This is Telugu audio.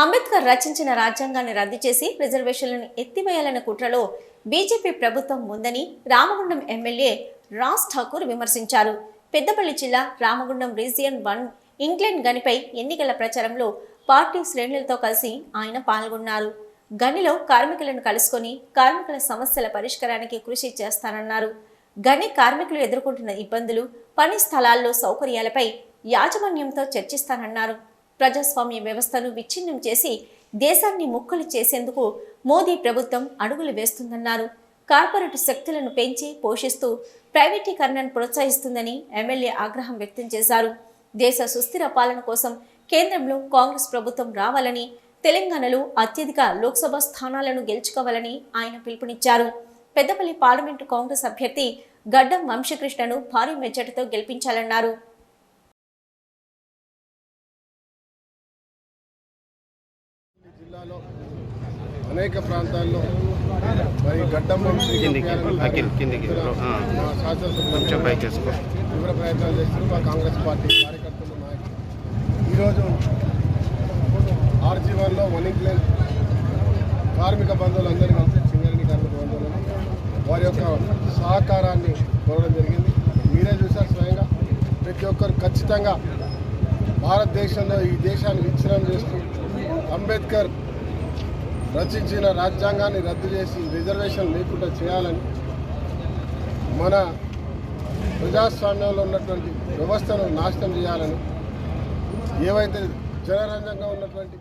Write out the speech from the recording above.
అంబేద్కర్ రచించిన రాజ్యాంగాన్ని రద్దు చేసి రిజర్వేషన్లను ఎత్తివేయాలన్న కుట్రలో బీజేపీ ప్రభుత్వం ఉందని రామగుండం ఎమ్మెల్యే రాజ్ ఠాకూర్ విమర్శించారు. పెద్దపల్లి జిల్లా రామగుండం రీజియన్ వన్ ఇంగ్లాండ్ గనిపై ఎన్నికల ప్రచారంలో పార్టీ శ్రేణులతో కలిసి ఆయన పాల్గొన్నారు. గనిలో కార్మికులను కలుసుకొని కార్మికుల సమస్యల పరిష్కారానికి కృషి చేస్తానన్నారు. గని కార్మికులు ఎదుర్కొంటున్న ఇబ్బందులు పని స్థలాల్లో సౌకర్యాలపై యాజమాన్యంతో చర్చిస్తానన్నారు. ప్రజాస్వామ్య వ్యవస్థను విచ్ఛిన్నం చేసి దేశాన్ని ముక్కలు చేసేందుకు మోదీ ప్రభుత్వం అడుగులు వేస్తుందన్నారు. కార్పొరేట్ శక్తులను పెంచి పోషిస్తూ ప్రైవేటీకరణను ప్రోత్సహిస్తుందని ఎమ్మెల్యే ఆగ్రహం వ్యక్తం చేశారు. దేశ సుస్థిర పాలన కోసం కేంద్రంలో కాంగ్రెస్ ప్రభుత్వం రావాలని తెలంగాణలో అత్యధిక లోక్సభ స్థానాలను గెలుచుకోవాలని ఆయన పిలుపునిచ్చారు. పెద్దపల్లి పార్లమెంటు కాంగ్రెస్ అభ్యర్థి గడ్డం వంశకృష్ణను భారీ మెజార్టీతో గెలిపించాలన్నారు. జిల్లాలో అనేక ప్రాంతాల్లో మరి గడ్డం వంశీ కిందికి, గారిని ఆ, కింది- కిందికి. ఆ. మా శాసనసభ్యులు కొంచెం పైకి వేసుకో తీవ్ర ప్రయత్నాలు చేస్తున్నారు. మా కాంగ్రెస్ పార్టీ కార్యకర్తలు నాయకులు. ఈరోజు ఆర్జీవన్లో వన్ ఇంగ్లాండ్ కార్మిక బంధువులందరూ కలిసి సింగరేణి కార్మిక బంధువులను వారి యొక్క సహకారాన్ని కోరడం జరిగింది. మీరే చూశారు స్వయంగా. ప్రతి ఒక్కరు ఖచ్చితంగా భారతదేశంలో ఈ దేశాన్ని విచ్ఛిన్నం చేస్తూ అంబేద్కర్ రచించిన రాజ్యాంగాన్ని రద్దు చేసి రిజర్వేషన్ లేకుండా చేయాలని మన ప్రజాస్వామ్యంలో ఉన్నటువంటి వ్యవస్థను నాశనం చేయాలని ఏవైతే జనరంజంగా ఉన్నటువంటి